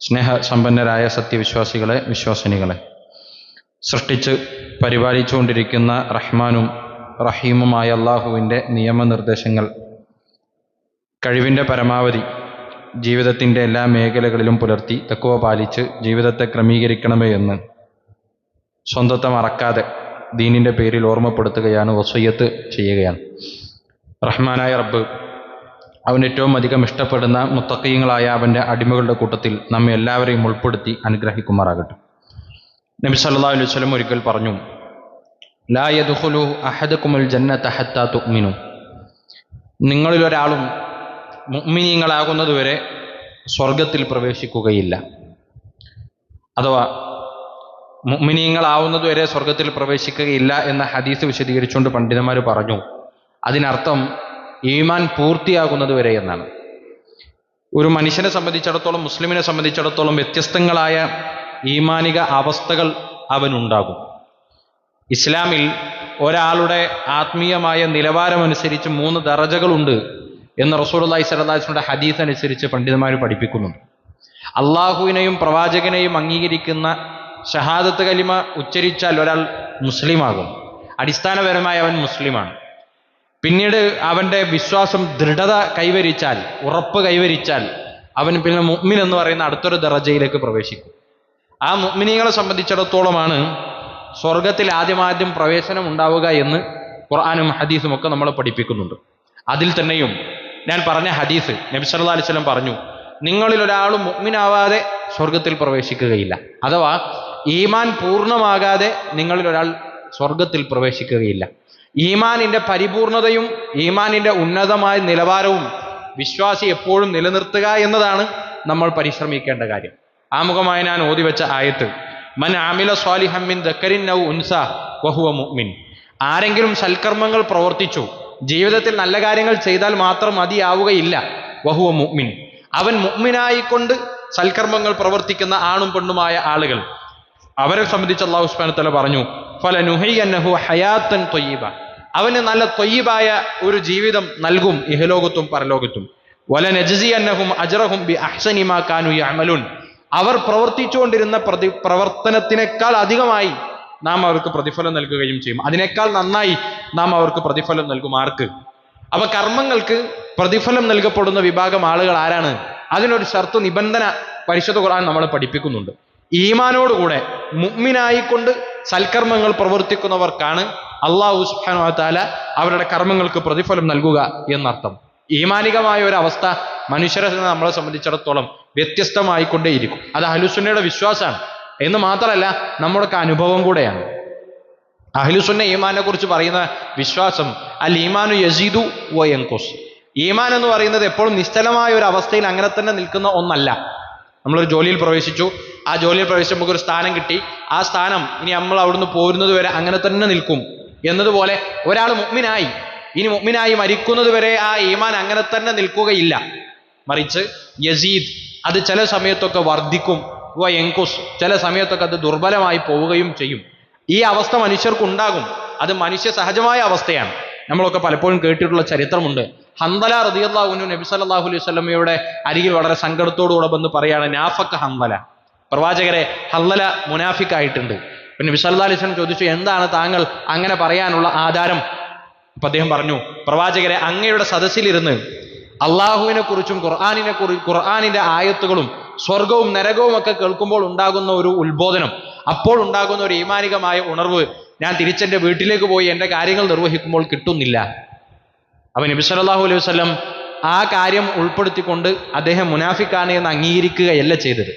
സ്നേഹസമ്പന്നരായ സത്യവിശ്വാസികളെ വിശ്വാസിനികളെ. സൃഷ്ടിച്ച് പരിപാലിച്ചുകൊണ്ടിരിക്കുന്ന റഹ്മാനും റഹീമുമായ അള്ളാഹുവിന്റെ നിയമനിർദ്ദേശങ്ങൾ കഴിവിന്റെ പരമാവധി ജീവിതത്തിന്റെ എല്ലാ മേഖലകളിലും പുലർത്തി തക്കുവ പാലിച്ച് ജീവിതത്തെ ക്രമീകരിക്കണമേ എന്ന് സ്വന്തത്തെ മറക്കാതെ ദീനിന്റെ പേരിൽ ഓർമ്മപ്പെടുത്തുകയാണ് വസയ്യത്ത് ചെയ്യുകയാണ്. റഹ്മാനായ റബ്ബ് അവൻ ഏറ്റവും അധികം ഇഷ്ടപ്പെടുന്ന മുത്തക്കീങ്ങളായ അവന്റെ അടിമകളുടെ കൂട്ടത്തിൽ നമ്മെ എല്ലാവരെയും ഉൾപ്പെടുത്തി അനുഗ്രഹിക്കുമാറാകട്ടെ. നബി സല്ലാ അലൈഹി വസല്ലം ഒരിക്കൽ പറഞ്ഞു ലാ യദ്ഖുലു കുമൽ ജന്നത ഹത്താ തുക്മിനു നിങ്ങളിൽ ഒരാളും മുഅ്മിനീങ്ങളാകുന്നതുവരെ സ്വർഗത്തിൽ പ്രവേശിക്കുകയില്ല. അഥവാ മുഗ്മിനീങ്ങളാവുന്നതുവരെ സ്വർഗത്തിൽ പ്രവേശിക്കുകയില്ല എന്ന ഹദീസ് വിശദീകരിച്ചുകൊണ്ട് പണ്ഡിതന്മാർ പറഞ്ഞു അതിനർത്ഥം ഈമാൻ പൂർത്തിയാകുന്നത് വരെ എന്നാണ്. ഒരു മനുഷ്യനെ സംബന്ധിച്ചിടത്തോളം മുസ്ലിമിനെ സംബന്ധിച്ചിടത്തോളം വ്യത്യസ്തങ്ങളായ ഈമാനിക അവസ്ഥകൾ അവനുണ്ടാകും. ഇസ്ലാമിൽ ഒരാളുടെ ആത്മീയമായ നിലവാരമനുസരിച്ച് മൂന്ന് ദറജകളുണ്ട് എന്ന് അലൈഹി വസല്ലമയുടെ ഹദീസ് അനുസരിച്ച് പണ്ഡിതന്മാർ പഠിപ്പിക്കുന്നുണ്ട്. അള്ളാഹുവിനെയും പ്രവാചകനെയും അംഗീകരിക്കുന്ന ഷഹാദത്ത് കലിമ ഉച്ചരിച്ചാൽ ഒരാൾ മുസ്ലിമാകും. അടിസ്ഥാനപരമായി അവൻ മുസ്ലിമാണ്. പിന്നീട് അവന്റെ വിശ്വാസം ദൃഢത കൈവരിച്ചാൽ ഉറപ്പ് കൈവരിച്ചാൽ അവൻ പിന്നെ മുഅ്മിൻ എന്ന് പറയുന്ന അടുത്തൊരു ദറജയിലേക്ക് പ്രവേശിക്കും. ആ മുഅ്മിനീങ്ങളെ സംബന്ധിച്ചിടത്തോളമാണ് സ്വർഗത്തിൽ ആദ്യമാദ്യം പ്രവേശനം ഉണ്ടാവുക എന്ന് ഖുർആാനും ഹദീസും ഒക്കെ നമ്മളെ പഠിപ്പിക്കുന്നുണ്ട്. അതിൽ തന്നെയും ഞാൻ പറഞ്ഞ ഹദീസ് നബി അലിസ്ലം പറഞ്ഞു നിങ്ങളിൽ ഒരാളും മുഅ്മിനാവാതെ സ്വർഗത്തിൽ പ്രവേശിക്കുകയില്ല. അഥവാ ഈമാൻ പൂർണമാകാതെ നിങ്ങളിൽ ഒരാൾ സ്വർഗത്തിൽ പ്രവേശിക്കുകയില്ല. ഈമാനിന്റെ പരിപൂർണതയും ഈമാനിന്റെ ഉന്നതമായ നിലവാരവും വിശ്വാസി എപ്പോഴും നിലനിർത്തുക എന്നതാണ് നമ്മൾ പരിശ്രമിക്കേണ്ട കാര്യം. ആമുഖമായി ഞാൻ ഓതി വെച്ച ആയത്ത് മൻ ആമില സ്വാലിഹമ്മിൻ ദക്കരിൻ നൌ ഉൻസ വഹുവ മുഅ്മിൻ. ആരെങ്കിലും സൽക്കർമ്മങ്ങൾ പ്രവർത്തിച്ചു ജീവിതത്തിൽ നല്ല കാര്യങ്ങൾ ചെയ്താൽ മാത്രം മതിയാവുകയില്ല വഹുവ മുഅ്മിൻ. അവൻ മുഅ്മിനായിക്കൊണ്ട് സൽക്കർമ്മങ്ങൾ പ്രവർത്തിക്കുന്ന ആണും പെണ്ണുമായ ആളുകൾ. അവരെ സംബന്ധിച്ച് അള്ളാഹു ഉസ്മാൻ തല പറഞ്ഞു ഫല നുഹയ്യന്നഹു ഹയാത്തൻ തൊയ്യബ. അവന് നല്ല തൊയ്യബായ ഒരു ജീവിതം നൽകും ഇഹലോകത്തും പരലോകത്തും. വല നജസി അന്നഹും അജറഹും ബി അഹ്സനിമാ കാനു യഅമലുൻ. അവർ പ്രവർത്തിച്ചുകൊണ്ടിരുന്ന പ്രതി പ്രവർത്തനത്തിനേക്കാൾ അധികമായി നാം അവർക്ക് പ്രതിഫലം നൽകുകയും ചെയ്യും. അതിനേക്കാൾ നന്നായി നാം അവർക്ക് പ്രതിഫലം നൽകും ആർക്ക്? അപ്പൊ കർമ്മങ്ങൾക്ക് പ്രതിഫലം നൽകപ്പെടുന്ന വിഭാഗം ആളുകൾ ആരാണ്? അതിനൊരു ഷർത്ത് നിബന്ധന പരിശുദ്ധ ഖുർആൻ നമ്മളെ പഠിപ്പിക്കുന്നുണ്ട്. ഈമാനോടുകൂടെ മുഗ്മിനായിക്കൊണ്ട് സൽക്കർമ്മങ്ങൾ പ്രവർത്തിക്കുന്നവർക്കാണ് അള്ളാഹു സുഹാനു താല അവരുടെ കർമ്മങ്ങൾക്ക് പ്രതിഫലം നൽകുക എന്നർത്ഥം. ഈമാനികമായ ഒരു അവസ്ഥ മനുഷ്യരെ നമ്മളെ സംബന്ധിച്ചിടത്തോളം വ്യത്യസ്തമായിക്കൊണ്ടേയിരിക്കും. അത് അഹ്ലുസുന്നയുടെ വിശ്വാസമാണ്. എന്ന് മാത്രമല്ല നമ്മുടെയൊക്കെ അനുഭവം കൂടെയാണ്. അഹ്ലുസുന്ന ഈമാനെ കുറിച്ച് പറയുന്ന വിശ്വാസം അൽ ഈമാനു യസീദു വ എങ്കോസ് ഈമാൻ എന്ന് പറയുന്നത് എപ്പോഴും നിശ്ചലമായ ഒരു അവസ്ഥയിൽ അങ്ങനെ തന്നെ നിൽക്കുന്ന ഒന്നല്ല. നമ്മളൊരു ജോലിയിൽ പ്രവേശിച്ചു ആ ജോലിയിൽ പ്രവേശിച്ച് നമുക്കൊരു സ്ഥാനം കിട്ടി. ആ സ്ഥാനം ഇനി നമ്മൾ അവിടുന്ന് പോരുന്നത് വരെ അങ്ങനെ തന്നെ നിൽക്കും. എന്നതുപോലെ ഒരാൾ മുഗ്മിനായി ഇനി മുഗ്മിനായി മരിക്കുന്നത് വരെ ആ ഈമാൻ അങ്ങനെ തന്നെ നിൽക്കുകയില്ല. മറിച്ച് യസീദ് അത് ചില സമയത്തൊക്കെ വർദ്ധിക്കും. വ എങ്കുസ് ചില സമയത്തൊക്കെ അത് ദുർബലമായി പോവുകയും ചെയ്യും. ഈ അവസ്ഥ മനുഷ്യർക്ക് ഉണ്ടാകും അത് മനുഷ്യ സഹജമായ അവസ്ഥയാണ്. നമ്മളൊക്കെ പലപ്പോഴും കേട്ടിട്ടുള്ള ചരിത്രമുണ്ട്. ഹന്തല റതിയല്ലാഹുനു നബി സല്ലാഹു അലൈഹി വസല്ലമയുടെ അരികിൽ വളരെ സങ്കടത്തോടുകൂടെ വന്ന് പറയാണ് നാഫക്ക ഹന്തല. പ്രവാചകരെ ഹല്ലല മുനാഫിക്കായിട്ടുണ്ട്. പിന്നെ നബി സല്ലല്ലാഹു അലൈഹി വസല്ലം ചോദിച്ചു എന്താണ് താങ്കൾ അങ്ങനെ പറയാനുള്ള ആധാരം? അപ്പൊ അദ്ദേഹം പറഞ്ഞു പ്രവാചകരെ അങ്ങയുടെ സദസ്സിലിരുന്ന് അള്ളാഹുവിനെ കുറിച്ചും ഖുർആാനിനെ കുറി ഖുർആാനിന്റെ ആയത്തുകളും സ്വർഗവും നരകവും ഒക്കെ കേൾക്കുമ്പോൾ ഉണ്ടാകുന്ന ഒരു ഉത്ബോധനം അപ്പോൾ ഉണ്ടാകുന്ന ഒരു ഈമാനികമായ ഉണർവ് ഞാൻ തിരിച്ചെന്റെ വീട്ടിലേക്ക് പോയി എന്റെ കാര്യങ്ങൾ നിർവഹിക്കുമ്പോൾ കിട്ടുന്നില്ല. അപ്പൊ നബി സല്ലല്ലാഹു അലൈഹി വസല്ലം ആ കാര്യം ഉൾപ്പെടുത്തിക്കൊണ്ട് അദ്ദേഹം മുനാഫിക്കാണ് എന്ന് അംഗീകരിക്കുകയല്ല ചെയ്തത്.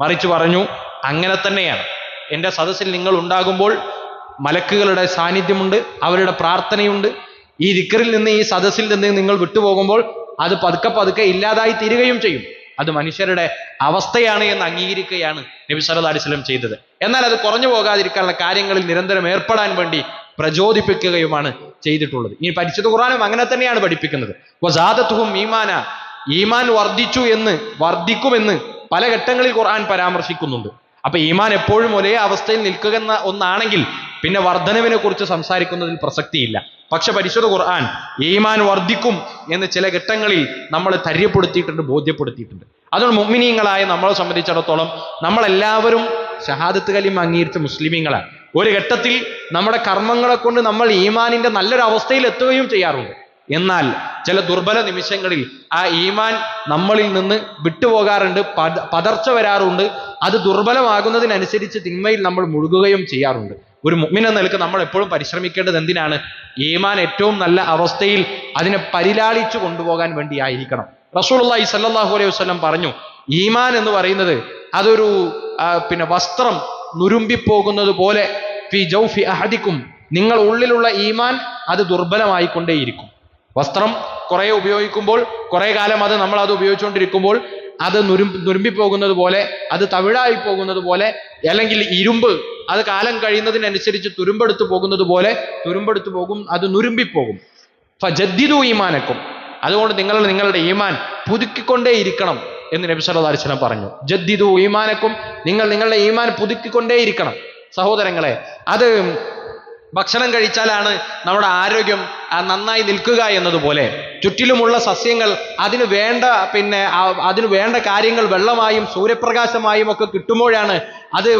മറിച്ച് പറഞ്ഞു അങ്ങനെ തന്നെയാണ്. എന്റെ സദസ്സിൽ നിങ്ങൾ ഉണ്ടാകുമ്പോൾ മലക്കുകളുടെ സാന്നിധ്യമുണ്ട് അവരുടെ പ്രാർത്ഥനയുണ്ട്. ഈ ദിക്കറിൽ നിന്ന് ഈ സദസ്സിൽ നിന്ന് നിങ്ങൾ വിട്ടുപോകുമ്പോൾ അത് പതുക്കെ പതുക്കെ ഇല്ലാതായി തീരുകയും ചെയ്യും. അത് മനുഷ്യരുടെ അവസ്ഥയാണ് എന്ന് അംഗീകരിക്കുകയാണ് നബി സല്ലല്ലാഹു അലൈഹി വസല്ലം ചെയ്തത്. എന്നാൽ അത് കുറഞ്ഞു പോകാതിരിക്കാനുള്ള കാര്യങ്ങളിൽ നിരന്തരം ഏർപ്പെടാൻ വേണ്ടി പ്രചോദിപ്പിക്കുകയുമാണ് ചെയ്തിട്ടുള്ളത്. ഇനി പരിശുദ്ധ ഖുറാനും അങ്ങനെ തന്നെയാണ് പഠിപ്പിക്കുന്നത്. ഈമാന ഈമാൻ വർദ്ധിച്ചു എന്ന് വർദ്ധിക്കുമെന്ന് പല ഘട്ടങ്ങളിൽ ഖുർആൻ പരാമർശിക്കുന്നുണ്ട്. അപ്പൊ ഈമാൻ എപ്പോഴും ഒരേ അവസ്ഥയിൽ നിൽക്കുക എന്ന ഒന്നാണെങ്കിൽ പിന്നെ വർധനവിനെ കുറിച്ച് സംസാരിക്കുന്നതിൽ പ്രസക്തിയില്ല. പക്ഷെ പരിശുദ്ധ ഖുർആൻ ഈമാൻ വർദ്ധിക്കും എന്ന് ചില ഘട്ടങ്ങളിൽ നമ്മൾ ധൈര്യപ്പെടുത്തിയിട്ടുണ്ട് ബോധ്യപ്പെടുത്തിയിട്ടുണ്ട്. അതുകൊണ്ട് മുമ്മിനീങ്ങളായ നമ്മളെ സംബന്ധിച്ചിടത്തോളം നമ്മളെല്ലാവരും ഷഹാദത്ത് കലിം അംഗീകരിച്ച മുസ്ലിമീങ്ങളാണ്. ഒരു ഘട്ടത്തിൽ നമ്മുടെ കർമ്മങ്ങളെ കൊണ്ട് നമ്മൾ ഈമാനിന്റെ നല്ലൊരു അവസ്ഥയിൽ എത്തുകയും ചെയ്യാറുണ്ട്. എന്നാൽ ചില ദുർബല നിമിഷങ്ങളിൽ ആ ഈമാൻ നമ്മളിൽ നിന്ന് വിട്ടുപോകാറുണ്ട് പത- പതർച്ച വരാറുണ്ട്. അത് ദുർബലമാകുന്നതിനനുസരിച്ച് തിന്മയിൽ നമ്മൾ മുഴുകുകയും ചെയ്യാറുണ്ട്. ഒരു മുഅ്മിൻ എന്ന നിലയ്ക്ക് നമ്മൾ എപ്പോഴും പരിശ്രമിക്കേണ്ടത് എന്തിനാണ്? ഈമാൻ ഏറ്റവും നല്ല അവസ്ഥയിൽ അതിനെ പരിലാളിച്ചു കൊണ്ടുപോകാൻ വേണ്ടിയായിരിക്കണം. റസൂലുള്ളാഹി സല്ലാഹു അലൈഹി വസ്ലം പറഞ്ഞു ഈമാൻ എന്ന് പറയുന്നത് അതൊരു പിന്നെ വസ്ത്രം നുരുമ്പിപ്പോകുന്നത് പോലെ ഫി ജൗഫി അഹദിക്കും. നിങ്ങൾ ഉള്ളിലുള്ള ഈമാൻ അത് ദുർബലമായിക്കൊണ്ടേയിരിക്കും. വസ്ത്രം കുറെ ഉപയോഗിക്കുമ്പോൾ കുറെ കാലം അത് നമ്മൾ അത് ഉപയോഗിച്ചുകൊണ്ടിരിക്കുമ്പോൾ അത് നുരും നുരുമ്പിപ്പോകുന്നത് പോലെ അത് തവിഴായി പോകുന്നത് പോലെ അല്ലെങ്കിൽ ഇരുമ്പ് അത് കാലം കഴിയുന്നതിനനുസരിച്ച് തുരുമ്പെടുത്തു പോകുന്നത് പോലെ തുരുമ്പെടുത്ത് പോകും അത് നുരുമ്പിപ്പോകും. ഫജദ്ദിദു ഈമാനക്കും. അതുകൊണ്ട് നിങ്ങൾ നിങ്ങളുടെ ഈമാൻ പുതുക്കിക്കൊണ്ടേയിരിക്കണം എന്ന് നബി സല്ലല്ലാഹു അലൈഹി വസല്ലം പറഞ്ഞു. ജദ്ദിദു ഈമാനക്കും നിങ്ങൾ നിങ്ങളുടെ ഈമാൻ പുതുക്കിക്കൊണ്ടേയിരിക്കണം. സഹോദരങ്ങളെ അത് ഭക്ഷണം കഴിച്ചാലാണ് നമ്മുടെ ആരോഗ്യം നന്നായി നിൽക്കുക എന്നതുപോലെ. ചുറ്റിലുമുള്ള സസ്യങ്ങൾ അതിന് വേണ്ട പിന്നെ അതിന് വേണ്ട കാര്യങ്ങൾ വെള്ളമായും സൂര്യപ്രകാശമായും ഒക്കെ കിട്ടുമ്പോഴാണ് അത്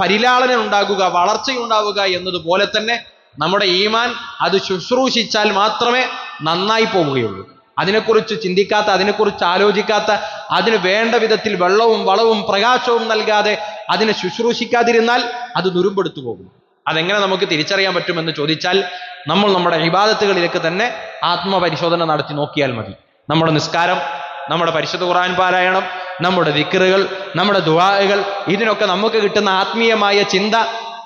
പരിലാളനം ഉണ്ടാകുക വളർച്ചയുണ്ടാവുക എന്നതുപോലെ തന്നെ നമ്മുടെ ഈമാൻ അത് ശുശ്രൂഷിച്ചാൽ മാത്രമേ നന്നായി പോവുകയുള്ളൂ. അതിനെക്കുറിച്ച് ചിന്തിക്കാത്ത അതിനെക്കുറിച്ച് ആലോചിക്കാത്ത അതിന് വേണ്ട വിധത്തിൽ വെള്ളവും വളവും പ്രകാശവും നൽകാതെ അതിനെ ശുശ്രൂഷിക്കാതിരുന്നാൽ അത് നുരുമ്പെടുത്തു പോകും. അതെങ്ങനെ നമുക്ക് തിരിച്ചറിയാൻ പറ്റുമെന്ന് ചോദിച്ചാൽ നമ്മൾ നമ്മുടെ ഇബാദത്തുകളിലേക്ക് തന്നെ ആത്മപരിശോധന നടത്തി നോക്കിയാൽ മതി. നമ്മുടെ നിസ്കാരം നമ്മുടെ പരിശുദ്ധ ഖുർആൻ പാരായണം നമ്മുടെ ദിക്റുകൾ നമ്മുടെ ദുആകൾ ഇതിനൊക്കെ നമുക്ക് കിട്ടുന്ന ആത്മീയമായ ചിന്ത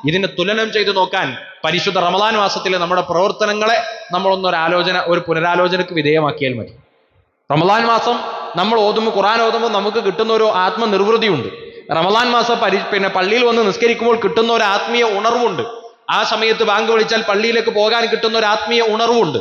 ഇതിനെ തുലനം ചെയ്തു നോക്കാൻ പരിശുദ്ധ റമദാൻ മാസത്തിലെ നമ്മുടെ പ്രവർത്തനങ്ങളെ നമ്മളൊന്നൊരു ആലോചന ഒരു പുനരാലോചനക്ക് വിധേയമാക്കിയാൽ മതി. റമദാൻ മാസം നമ്മൾ ഓതുമ്പോൾ ഖുറാൻ ഓതുമ്പോൾ നമുക്ക് കിട്ടുന്ന ഒരു ആത്മനിർവൃതിയുണ്ട്. റമദാൻ മാസം പരി പിന്നെ പള്ളിയിൽ വന്ന് നിസ്കരിക്കുമ്പോൾ കിട്ടുന്ന ഒരു ആത്മീയ ഉണർവുണ്ട്. ആ സമയത്ത് ബാങ്ക് വിളിച്ചാൽ പള്ളിയിലേക്ക് പോകാൻ കിട്ടുന്ന ഒരു ആത്മീയ ഉണർവുണ്ട്.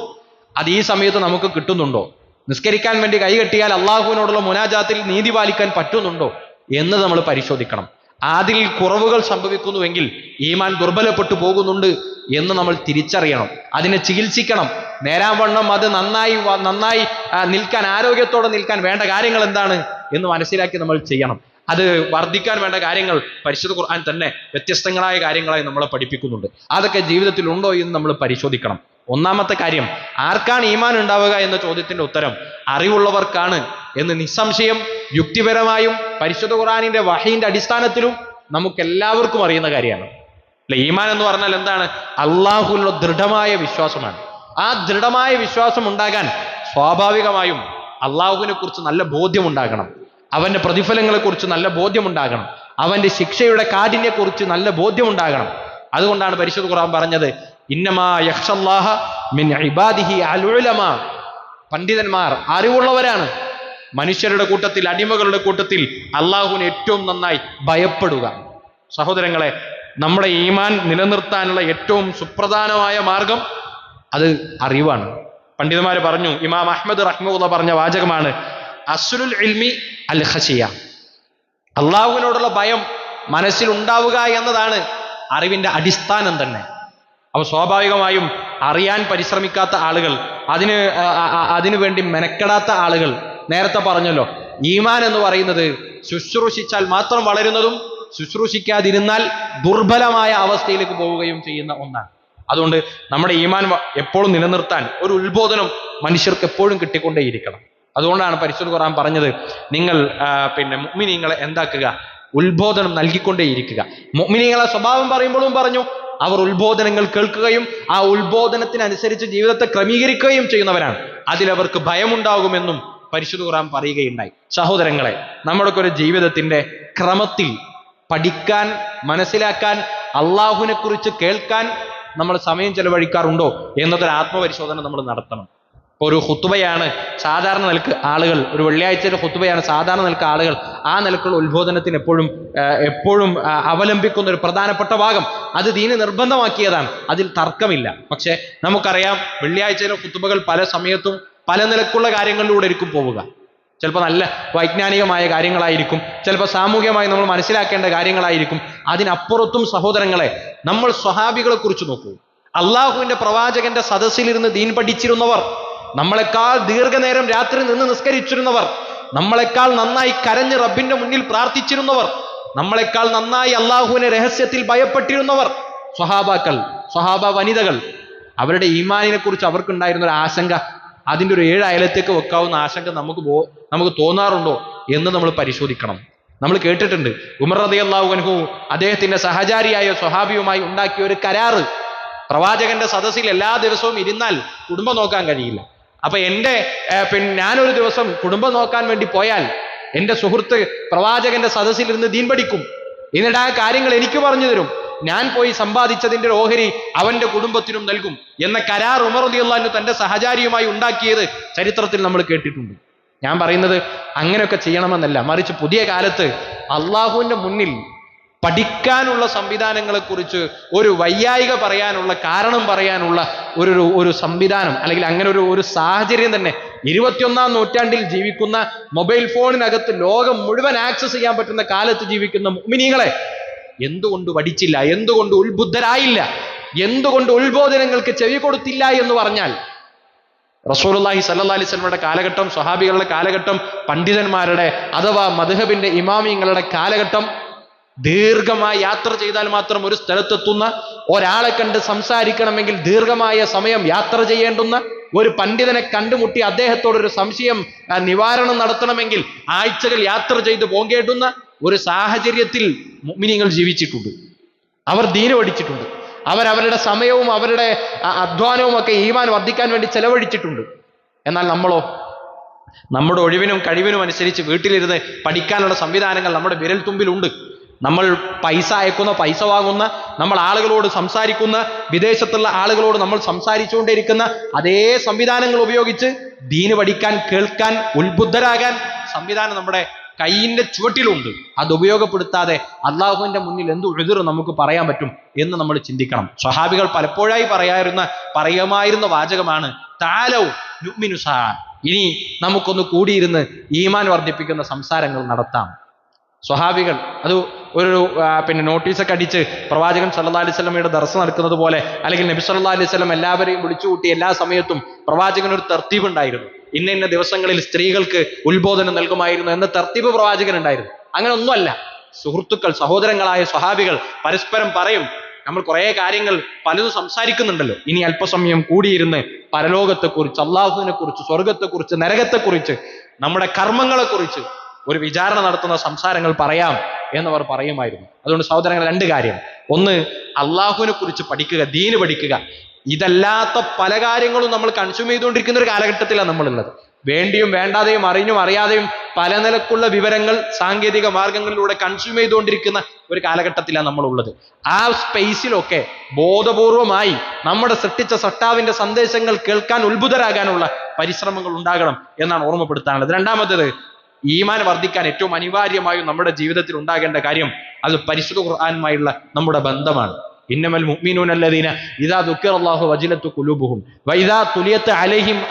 അത് ഈ സമയത്ത് നമുക്ക് കിട്ടുന്നുണ്ടോ? നിസ്കരിക്കാൻ വേണ്ടി കൈകെട്ടിയാൽ അള്ളാഹുവിനോടുള്ള മുനാജാത്തിൽ നീതി പാലിക്കാൻ പറ്റുന്നുണ്ടോ എന്ന് നമ്മൾ പരിശോധിക്കണം. അതിൽ കുറവുകൾ സംഭവിക്കുന്നുവെങ്കിൽ ഈമാൻ ദുർബലപ്പെട്ടു പോകുന്നുണ്ട് എന്ന് നമ്മൾ തിരിച്ചറിയണം. അതിനെ ചികിത്സിക്കണം. നേരാവണ്ണം അത് നന്നായി നന്നായി നിൽക്കാൻ ആരോഗ്യത്തോടെ നിൽക്കാൻ വേണ്ട കാര്യങ്ങൾ എന്താണ് എന്ന് മനസ്സിലാക്കി നമ്മൾ ചെയ്യണം. അത് വർദ്ധിക്കാൻ വേണ്ട കാര്യങ്ങൾ പരിശുദ്ധ ഖുർആൻ തന്നെ വ്യത്യസ്തങ്ങളായ കാര്യങ്ങളായി നമ്മളെ പഠിപ്പിക്കുന്നുണ്ട്. അതൊക്കെ ജീവിതത്തിൽ ഉണ്ടോ എന്ന് നമ്മൾ പരിശോധിക്കണം. ഒന്നാമത്തെ കാര്യം ആർക്കാണ് ഈമാൻ ഉണ്ടാവുക എന്ന ചോദ്യത്തിന്റെ ഉത്തരം? അറിവുള്ളവർക്കാണ് എന്ന് നിസ്സംശയം യുക്തിപരമായും പരിശുദ്ധ ഖുർആാനിന്റെ വഹീന്റെ അടിസ്ഥാനത്തിലും നമുക്ക് എല്ലാവർക്കും അറിയുന്ന കാര്യമാണ്. അല്ലെ ഈമാൻ എന്ന് പറഞ്ഞാൽ എന്താണ്? അള്ളാഹുലുള്ള ദൃഢമായ വിശ്വാസമാണ്. ആ ദൃഢമായ വിശ്വാസം ഉണ്ടാകാൻ സ്വാഭാവികമായും അള്ളാഹുവിനെ കുറിച്ച് നല്ല ബോധ്യമുണ്ടാകണം അവന്റെ പ്രതിഫലങ്ങളെക്കുറിച്ച് നല്ല ബോധ്യമുണ്ടാകണം. അവന്റെ ശിക്ഷയുടെ കാഠിനെക്കുറിച്ച് നല്ല ബോധ്യമുണ്ടാകണം. അതുകൊണ്ടാണ് പരിശുദ്ധ ഖുർആൻ പറഞ്ഞത് ഇന്നമാ പണ്ഡിതന്മാർ അറിവുള്ളവരാണ്. മനുഷ്യരുടെ കൂട്ടത്തിൽ അടിമകളുടെ കൂട്ടത്തിൽ അള്ളാഹുവിന് ഏറ്റവും നന്നായി ഭയപ്പെടുക. സഹോദരങ്ങളെ നമ്മുടെ ഈമാൻ നിലനിർത്താനുള്ള ഏറ്റവും സുപ്രധാനമായ മാർഗം അത് അറിവാണ്. പണ്ഡിതന്മാർ പറഞ്ഞു ഇമാം അഹമ്മദ് റഹ്മുള്ള പറഞ്ഞ വാചകമാണ് അസുലുൽ ഇൽമി അൽ ഖശിയ അള്ളാഹുവിനോടുള്ള ഭയം മനസ്സിൽ ഉണ്ടാവുക എന്നതാണ് അറിവിന്റെ അടിസ്ഥാനം തന്നെ. അപ്പൊ സ്വാഭാവികമായും അറിയാൻ പരിശ്രമിക്കാത്ത ആളുകൾ അതിന് അതിനു വേണ്ടി മെനക്കെടാത്ത ആളുകൾ നേരത്തെ പറഞ്ഞല്ലോ ഈമാൻ എന്ന് പറയുന്നത് ശുശ്രൂഷിച്ചാൽ മാത്രം വളരുന്നതും ശുശ്രൂഷിക്കാതിരുന്നാൽ ദുർബലമായ അവസ്ഥയിലേക്ക് പോവുകയും ചെയ്യുന്ന ഒന്നാണ്. അതുകൊണ്ട് നമ്മുടെ ഈമാൻ എപ്പോഴും നിലനിർത്താൻ ഒരു ഉത്ബോധനം മനുഷ്യർക്ക് എപ്പോഴും കിട്ടിക്കൊണ്ടേയിരിക്കണം. അതുകൊണ്ടാണ് പരിശുദ്ധ ഖുർആൻ പറഞ്ഞത് നിങ്ങൾ പിന്നെ മുഅ്മിനീങ്ങളെ എന്താക്കുക? ഉത്ബോധനം നൽകിക്കൊണ്ടേയിരിക്കുക. മുഗ്മിനീങ്ങളെ സ്വഭാവം പറയുമ്പോഴും പറഞ്ഞു അവർ ഉത്ബോധനങ്ങൾ കേൾക്കുകയും ആ ഉത്ബോധനത്തിനനുസരിച്ച് ജീവിതത്തെ ക്രമീകരിക്കുകയും ചെയ്യുന്നവരാണ്. അതിലവർക്ക് ഭയമുണ്ടാകുമെന്നും പരിശുദ്ധ ഖുർആൻ പറയുകയുണ്ടായി. സഹോദരങ്ങളെ നമ്മുടെയൊക്കെ ഒരു ജീവിതത്തിന്റെ ക്രമത്തിൽ പഠിക്കാൻ മനസ്സിലാക്കാൻ അള്ളാഹുവിനെ കുറിച്ച് കേൾക്കാൻ നമ്മൾ സമയം ചെലവഴിക്കാറുണ്ടോ എന്നതൊരു ആത്മപരിശോധന നമ്മൾ നടത്തണം. ഇപ്പൊ ഒരു ഹുത്തുബയാണ് സാധാരണ നിലയ്ക്ക് ആളുകൾ ഒരു വെള്ളിയാഴ്ചയുടെ ഹുത്തുബയാണ് സാധാരണ നിലയ്ക്ക് ആളുകൾ ആ നിലക്കുള്ള ഉത്ബോധനത്തിന് എപ്പോഴും എപ്പോഴും അവലംബിക്കുന്ന ഒരു പ്രധാനപ്പെട്ട ഭാഗം. അത് ദീന് നിർബന്ധമാക്കിയതാണ്. അതിൽ തർക്കമില്ല. പക്ഷെ നമുക്കറിയാം വെള്ളിയാഴ്ചയിലെ ഹുത്തുബകൾ പല സമയത്തും പല നിലക്കുള്ള കാര്യങ്ങളിലൂടെ ആയിരിക്കും പോവുക. ചിലപ്പോൾ നല്ല വൈജ്ഞാനികമായ കാര്യങ്ങളായിരിക്കും. ചിലപ്പോൾ സാമൂഹികമായി നമ്മൾ മനസ്സിലാക്കേണ്ട കാര്യങ്ങളായിരിക്കും. അതിനപ്പുറത്തും സഹോദരങ്ങളെ നമ്മൾ സ്വഹാബികളെ കുറിച്ച് നോക്കൂ. അള്ളാഹുവിന്റെ പ്രവാചകന്റെ സദസ്സിലിരുന്ന് ദീൻ പഠിച്ചിരുന്നവർ നമ്മളെക്കാൾ ദീർഘനേരം രാത്രി നിന്ന് നിസ്കരിച്ചിരുന്നവർ നമ്മളെക്കാൾ നന്നായി കരഞ്ഞ് റബ്ബിന്റെ മുന്നിൽ പ്രാർത്ഥിച്ചിരുന്നവർ നമ്മളെക്കാൾ നന്നായി അള്ളാഹുവിനെ രഹസ്യത്തിൽ ഭയപ്പെട്ടിരുന്നവർ സ്വഹാബാക്കൾ സ്വഹാബ വനിതകൾ അവരുടെ ഈമാനിനെ കുറിച്ച് അവർക്കുണ്ടായിരുന്ന ഒരു ആശങ്ക അതിന്റെ ഒരു ഏഴ് അയലത്തേക്ക് വെക്കാവുന്ന ആശങ്ക നമുക്ക് പോ നമുക്ക് തോന്നാറുണ്ടോ എന്ന് നമ്മൾ പരിശോധിക്കണം. നമ്മൾ കേട്ടിട്ടുണ്ട് ഉമർ റതി അള്ളാഹു അൻഹു അദ്ദേഹത്തിന്റെ സഹചാരിയായ സ്വഹാബിയുമായി ഉണ്ടാക്കിയ ഒരു കരാറ്. പ്രവാചകന്റെ സദസ്സിൽ എല്ലാ ദിവസവും ഇരുന്നാൽ കുടുംബം നോക്കാൻ കഴിയില്ല. അപ്പൊ എന്റെ പിന്നെ ഞാനൊരു ദിവസം കുടുംബം നോക്കാൻ വേണ്ടി പോയാൽ എന്റെ സുഹൃത്ത് പ്രവാചകന്റെ സദസ്സിൽ ഇരുന്ന് ദീൻ പഠിക്കും. എന്നിട്ട് ആ കാര്യങ്ങൾ എനിക്ക് പറഞ്ഞു തരും. ഞാൻ പോയി സമ്പാദിച്ചതിന്റെ ഓഹരി അവന്റെ കുടുംബത്തിനും നൽകും എന്ന കരാർ ഉമർ റളിയല്ലാഹു തന്റെ സഹചാരിയുമായി ഉണ്ടാക്കിയത് ചരിത്രത്തിൽ നമ്മൾ കേട്ടിട്ടുണ്ട്. ഞാൻ പറയുന്നത് അങ്ങനെയൊക്കെ ചെയ്യണമെന്നല്ല. മറിച്ച് പുതിയ കാലത്ത് അള്ളാഹുവിന്റെ മുന്നിൽ പഠിക്കാനുള്ള സംവിധാനങ്ങളെക്കുറിച്ച് ഒരു വൈയായിക പറയാനുള്ള കാരണം പറയാനുള്ള ഒരു ഒരു- സംവിധാനം അല്ലെങ്കിൽ അങ്ങനെ ഒരു ഒരു സാഹചര്യം തന്നെ. ഇരുപത്തിയൊന്നാം നൂറ്റാണ്ടിൽ ജീവിക്കുന്ന മൊബൈൽ ഫോണിനകത്ത് ലോകം മുഴുവൻ ആക്സസ് ചെയ്യാൻ പറ്റുന്ന കാലത്ത് ജീവിക്കുന്ന മുഅ്മിനീങ്ങളെ എന്തുകൊണ്ട് പഠിച്ചില്ല? എന്തുകൊണ്ട് ഉത്ബുദ്ധരായില്ല? എന്തുകൊണ്ട് ഉത്ബോധനങ്ങൾക്ക് ചെവി കൊടുത്തില്ല എന്ന് പറഞ്ഞാൽ റസൂലുള്ളാഹി സല്ലാ അലൈഹി വസല്ലമയുടെ കാലഘട്ടം സ്വഹാബികളുടെ കാലഘട്ടം പണ്ഡിതന്മാരുടെ അഥവാ മധുഹബിന്റെ ഇമാമിങ്ങളുടെ കാലഘട്ടം ദീർഘമായി യാത്ര ചെയ്താൽ മാത്രം ഒരു സ്ഥലത്തെത്തുന്ന ഒരാളെ കണ്ട് സംസാരിക്കണമെങ്കിൽ ദീർഘമായ സമയം യാത്ര ചെയ്യേണ്ടുന്ന ഒരു പണ്ഡിതനെ കണ്ടുമുട്ടി അദ്ദേഹത്തോടൊരു സംശയം നിവാരണം നടത്തണമെങ്കിൽ ആഴ്ചകൾ യാത്ര ചെയ്ത് പോകേണ്ടുന്ന ഒരു സാഹചര്യത്തിൽ മുഅ്മിനീങ്ങൾ ജീവിച്ചിട്ടുണ്ട്. അവർ ദീന പഠിച്ചിട്ടുണ്ട്. അവരവരുടെ സമയവും അവരുടെ അധ്വാനവും ഒക്കെ ഈമാൻ വർദ്ധിക്കാൻ വേണ്ടി ചെലവഴിച്ചിട്ടുണ്ട്. എന്നാൽ നമ്മളോ നമ്മുടെ ഒഴിവിനും കഴിവിനും അനുസരിച്ച് വീട്ടിലിരുന്ന് പഠിക്കാനുള്ള സംവിധാനങ്ങൾ നമ്മുടെ വിരൽത്തുമ്പിലുണ്ട്. നമ്മൾ പൈസ അയക്കുന്ന പൈസ വാങ്ങുന്ന നമ്മൾ ആളുകളോട് സംസാരിക്കുന്ന വിദേശത്തുള്ള ആളുകളോട് നമ്മൾ സംസാരിച്ചുകൊണ്ടിരിക്കുന്ന അതേ സംവിധാനങ്ങൾ ഉപയോഗിച്ച് ദീന് പഠിക്കാൻ കേൾക്കാൻ ഉത്ബുദ്ധരാകാൻ സംവിധാനം നമ്മുടെ കൈയിന്റെ ചുവട്ടിലുണ്ട്. അത് ഉപയോഗപ്പെടുത്താതെ അള്ളാഹുവിന്റെ മുന്നിൽ എന്ത് എതിർ നമുക്ക് പറയാൻ പറ്റും എന്ന് നമ്മൾ ചിന്തിക്കണം. സ്വഹാബികൾ പലപ്പോഴായി പറയാറുന്ന പറയുമായിരുന്ന വാചകമാണ് താലവും ഇനി നമുക്കൊന്ന് കൂടിയിരുന്ന് ഈമാൻ വർദ്ധിപ്പിക്കുന്ന സംസാരങ്ങൾ നടത്താം. സ്വഹാബികൾ അത് ഒരു പിന്നെ നോട്ടീസൊക്കെ അടിച്ച് പ്രവാചകൻ സല്ലാ അലൈഹി സ്വലമയുടെ ദർശനം നടക്കുന്നത് പോലെ അല്ലെങ്കിൽ നബി സല്ലാ അലൈഹി സ്വലം എല്ലാവരെയും വിളിച്ചുകൂട്ടി എല്ലാ സമയത്തും പ്രവാചകൻ ഒരു തർത്തീബ് ഉണ്ടായിരുന്നു. ഇന്ന ഇന്ന ദിവസങ്ങളിൽ സ്ത്രീകൾക്ക് ഉത്ബോധനം നൽകുമായിരുന്നു എന്ന തർത്തീബ് പ്രവാചകൻ ഉണ്ടായിരുന്നു അങ്ങനെ ഒന്നുമല്ല. സുഹൃത്തുക്കൾ സഹോദരങ്ങളായ സ്വഹാബികൾ പരസ്പരം പറയും. നമ്മൾ കുറേ കാര്യങ്ങൾ പലതും സംസാരിക്കുന്നുണ്ടല്ലോ. ഇനി അല്പസമയം കൂടിയിരുന്ന് പരലോകത്തെക്കുറിച്ച് അള്ളാഹുവിനെ കുറിച്ച് സ്വർഗത്തെക്കുറിച്ച് നരകത്തെക്കുറിച്ച് നമ്മുടെ കർമ്മങ്ങളെക്കുറിച്ച് ഒരു വിചാരണ നടത്തുന്ന സംസാരങ്ങൾ പറയാം. എന്നവർ പറയുമായിരുന്നു. അതുകൊണ്ട് സഹോദരങ്ങൾ രണ്ട് കാര്യം. ഒന്ന് അള്ളാഹുവിനെ കുറിച്ച് പഠിക്കുക ദീന് പഠിക്കുക. ഇതല്ലാത്ത പല കാര്യങ്ങളും നമ്മൾ കൺസ്യൂം ചെയ്തുകൊണ്ടിരിക്കുന്ന ഒരു കാലഘട്ടത്തിലാണ് നമ്മളുള്ളത്. വേണ്ടിയും വേണ്ടാതെയും അറിഞ്ഞും അറിയാതെയും പല നിലക്കുള്ള വിവരങ്ങൾ സാങ്കേതിക മാർഗങ്ങളിലൂടെ കൺസ്യൂം ചെയ്തുകൊണ്ടിരിക്കുന്ന ഒരു കാലഘട്ടത്തിലാണ് നമ്മളുള്ളത്. ആ സ്പേസിലൊക്കെ ബോധപൂർവമായി നമ്മുടെ സൃഷ്ടിച്ച സട്ടാവിന്റെ സന്ദേശങ്ങൾ കേൾക്കാൻ ഉത്ഭുതരാകാനുള്ള പരിശ്രമങ്ങൾ ഉണ്ടാകണം എന്നാണ് ഓർമ്മപ്പെടുത്താനുള്ളത്. രണ്ടാമത്തേത് ഈമാൻ വർദ്ധിക്കാൻ ഏറ്റവും അനിവാര്യമായും നമ്മുടെ ജീവിതത്തിൽ ഉണ്ടാകേണ്ട കാര്യം അത് പരിശുദ്ധ ഖുർആാനുമായുള്ള നമ്മുടെ ബന്ധമാണ്. ഇന്നമൽ ഖുലൂബുഹും വഇദാ അലൈഹിം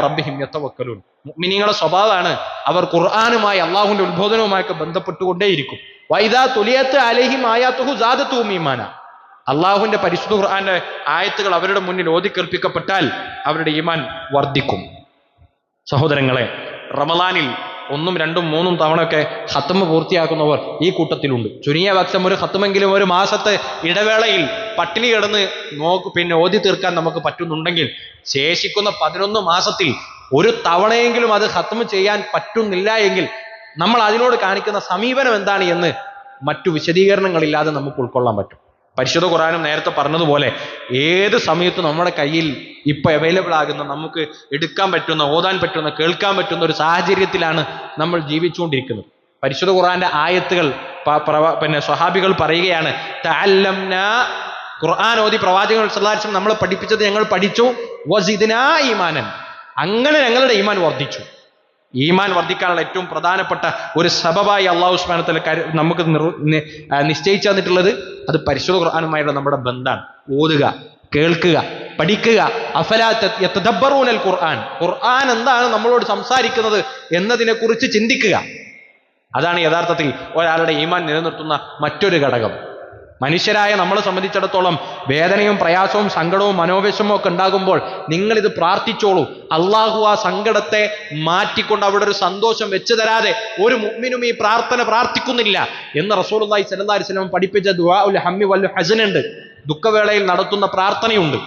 റബ്ബിഹിം മുഅ്മിനീങ്ങളുടെ സ്വഭാവമാണ് അവർ ഖുർആനുമായി അള്ളാഹുവിന്റെ ഉത്ബോധനവുമായൊക്കെ ബന്ധപ്പെട്ടുകൊണ്ടേയിരിക്കും. വൈദാ തുലിയത്ത് അലൈഹിം ആയാത്തുഹു സാദത്തുഹും ഈമാന. അള്ളാഹുവിന്റെ പരിശുദ്ധ ഖുർആന്റെ ആയത്തുകൾ അവരുടെ മുന്നിൽ ഓതിക്കേൽപ്പിക്കപ്പെട്ടാൽ അവരുടെ ഈമാൻ വർദ്ധിക്കും. സഹോദരങ്ങളെ റമലാനിൽ ഒന്നും രണ്ടും മൂന്നും തവണയൊക്കെ ഹത്തമ പൂർത്തിയാക്കുന്നവർ ഈ കൂട്ടത്തിലുണ്ട്. ചുരുങ്ങിയ പക്ഷം ഒരു ഹത്തമെങ്കിലും ഒരു മാസത്തെ ഇടവേളയിൽ പട്ടിണി കിടന്ന് നോക്ക് പിന്നെ ഓതി തീർക്കാൻ നമുക്ക് പറ്റുന്നുണ്ടെങ്കിൽ ശേഷിക്കുന്ന പതിനൊന്ന് മാസത്തിൽ ഒരു തവണയെങ്കിലും അത് ഹത്തമ ചെയ്യാൻ പറ്റുന്നില്ല എങ്കിൽ നമ്മൾ അതിനോട് കാണിക്കുന്ന സമീപനം എന്താണ് എന്ന് മറ്റു വിശദീകരണങ്ങളില്ലാതെ നമുക്ക് ഉൾക്കൊള്ളാൻ പറ്റും. പരിശുദ്ധ ഖുറാനും നേരത്തെ പറഞ്ഞതുപോലെ ഏത് സമയത്ത് നമ്മുടെ കയ്യിൽ ഇപ്പൊ അവൈലബിൾ ആകുന്ന നമുക്ക് എടുക്കാൻ പറ്റുന്ന ഓതാൻ പറ്റുന്ന കേൾക്കാൻ പറ്റുന്ന ഒരു സാഹചര്യത്തിലാണ് നമ്മൾ ജീവിച്ചുകൊണ്ടിരിക്കുന്നത്. പരിശുദ്ധ ഖുറാന്റെ ആയത്തുകൾ പിന്നെ സ്വഹാബികൾ പറയുകയാണ് ഖുർആൻ ഓതി പ്രവാചകൻ സല്ലാസം നമ്മളെ പഠിപ്പിച്ചത് ഞങ്ങൾ പഠിച്ചു. വസിദിനാ ഈമാനൻ. അങ്ങനെ ഞങ്ങളുടെ ഈമാൻ വർദ്ധിച്ചു. ഈമാൻ വർദ്ധിക്കാനുള്ള ഏറ്റവും പ്രധാനപ്പെട്ട ഒരു സബബായി അള്ളാഹു സ്മാനത്തിൽ നമുക്ക് നിശ്ചയിച്ചു തന്നിട്ടുള്ളത് അത് പരിശുദ്ധ ഖുർആാനുമായുള്ള നമ്മുടെ ബന്ധാണ്. ഓതുക കേൾക്കുക പഠിക്കുക. അഫലാത്തൂനൽ ഖുർആൻ. ഖുർആൻ എന്താണ് നമ്മളോട് സംസാരിക്കുന്നത് എന്നതിനെ കുറിച്ച് ചിന്തിക്കുക. അതാണ് യഥാർത്ഥത്തിൽ ഒരാളുടെ ഈമാൻ നിലനിർത്തുന്ന മറ്റൊരു ഘടകം. മനുഷ്യരായ നമ്മളെ സംബന്ധിച്ചിടത്തോളം വേദനയും പ്രയാസവും സങ്കടവും മനോവിഷമവും ഒക്കെ ഉണ്ടാകുമ്പോൾ നിങ്ങളിത് പ്രാർത്ഥിച്ചോളൂ. അള്ളാഹു ആ സങ്കടത്തെ മാറ്റിക്കൊണ്ട് അവിടെ ഒരു സന്തോഷം വെച്ചു തരാതെ ഒരു മുമ്മിനും ഈ പ്രാർത്ഥന പ്രാർത്ഥിക്കുന്നില്ല എന്ന് സ്വല്ലല്ലാഹി അലൈഹി വസല്ലം പഠിപ്പിച്ച ദുആ ഉൽ ഹമ്മി വൽ ഹസനുണ്ട് ദുഃഖവേളയിൽ നടത്തുന്ന പ്രാർത്ഥനയുണ്ട്.